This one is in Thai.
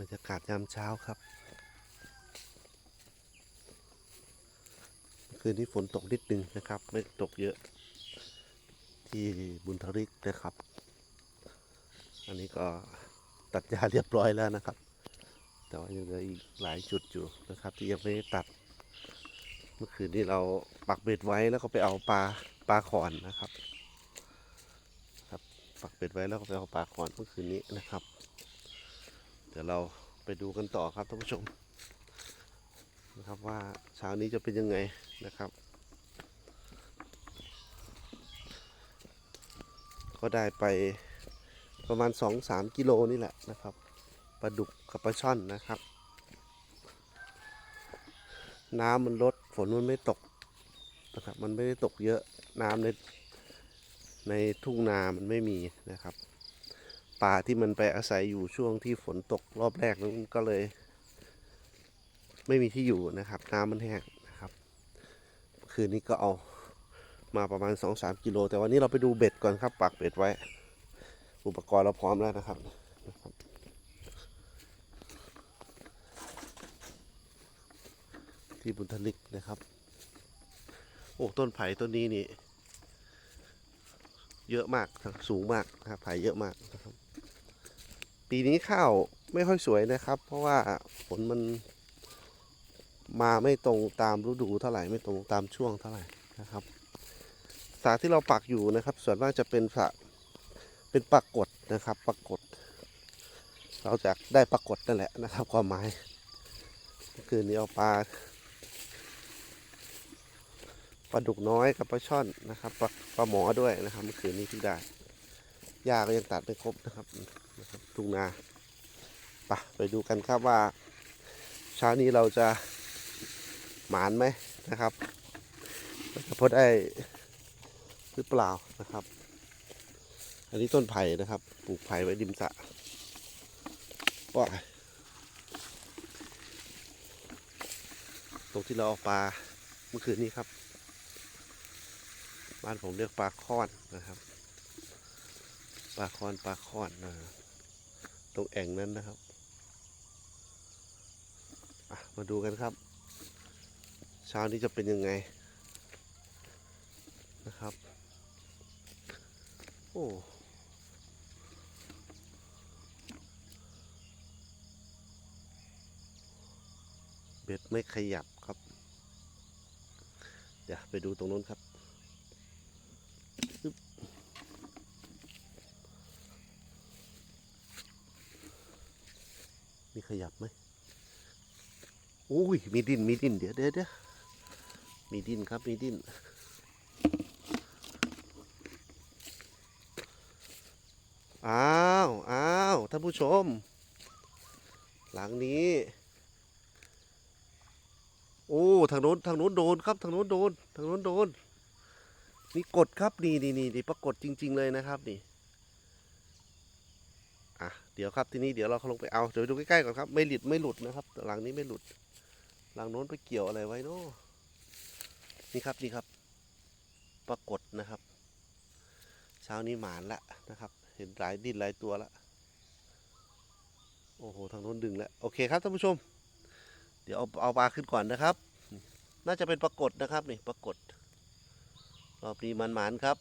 บรรยากาศยามเช้าครับ คืนนี้ฝนตกนิดนึงนะครับ ไม่ตกเยอะ ที่บุญทริกนะครับ อันนี้ก็ตัดหญ้าเรียบร้อยแล้วนะครับ แต่ว่ายังเหลืออีกหลายจุดอยู่นะครับ ที่ยังไม่ได้ตัด เมื่อคืนนี้เราปักเบ็ดไว้แล้วก็ไปเอาปลาปลาขอนนะครับ ครับปักเบ็ดไว้แล้วก็ไปเอาปลาขอนเมื่อคืนนี้นะครับ เดี๋ยวเราไปดูกันต่อครับท่านผู้ชมนะครับว่าเช้านี้จะเป็นยังไงนะครับ ก็ได้ไปประมาณ 2-3 กิโลนี่แหละนะครับปลาดุกกับปลาช่อนนะครับ น้ำมันลดฝนมันไม่ตกนะครับ มันไม่ได้ตกเยอะน้ำในในทุ่งนามันไม่มีนะครับ ป่าที่มันไปอาศัยอยู่ช่วงที่ฝนตกรอบแรกนั้นก็เลย ไม่มีที่อยู่นะครับน้ำมันแห้งนะครับ คืนนี้ก็เอามาประมาณ 2-3กิโล แต่วันนี้เราไปดูเบ็ดก่อนครับปักเบ็ดไว้ อุปกรณ์เราพร้อมแล้วนะครับที่บุญทลิกนะครับ โอ้ ต้นไผ่ต้นนี้นี่ เยอะมาก สูงมากนะครับไผ่เยอะมาก ปีนี้ข้าวไม่ค่อยสวยนะครับ เพราะว่าฝนมันมาไม่ตรงตามฤดูเท่าไหร่ไม่ตรงตามช่วงเท่าไหร่นะครับสระที่เราปักอยู่นะครับ ส่วนมากจะเป็นสระเป็นปรากฏนะครับปรากฏ เราจะได้ปรากฏนั่นแหละนะครับความหมายเมื่อคืนนี้เอาปลาปลาดุกน้อยกับปลาช่อนนะครับปลาปลาหมอด้วยนะครับเมื่อคืนนี้ที่ได้ หญ้าก็ยังตัดไม่ครบนะครับนะครับทุ่งนาไปไปดูกันครับว่า เช้านี้เราจะหมานไหมนะครับเราจะพดได้หรือเปล่านะครับ อันนี้ต้นไผ่นะครับ ปลูกไผ่ไว้ริมสะว่าตรงที่เราเอาปลาเมื่อคืนนี้ครับ บ้านผมเรียกปลาค้อนนะครับ ลาคอนปลาคอนนะตรงแอ่งนั้นนะครับมาดูกันครับ เช้านี้จะเป็นยังไงนะครับ โอ้เบ็ดไม่ขยับครับ เดี๋ยวไปดูตรงนู้นครับ มีขยับไหมอุ้ย มีดิน มีดิน เดี๋ยวเดี๋ยวเดี๋ยวมีดินครับ มีดิน อ้าว อ้าว ท่านผู้ชม หลังนี้ โอ้ ทางโน้น ทางโน้นโดนครับ ทางโน้นโดน ทางโน้นโดนมีกดครับนี่นี่นี่นี่ปรากฏจริง ๆ เลยนะครับ นี่ เดี๋ยวครับทีนี้เดี๋ยวเราลงไปเอาเดี๋ยวไปดูใกล้ๆก่อนครับ ไม่หลุดไม่หลุดนะครับหลังนี้ไม่หลุด หลังโน้นไปเกี่ยวอะไรไว้เนาะนี่ครับนี่ครับ ปรากฏนะครับ เช้านี้หมานละนะครับ เห็นหลายดินหลายตัวละโอ้โหทางโน้นดึงแล้วโอเคครับท่านผู้ชม เดี๋ยวเอาเอาปลาขึ้นก่อนนะครับ น่าจะเป็นปรากฏนะครับนี่ปรากฏรอบนี้มันหมานครับ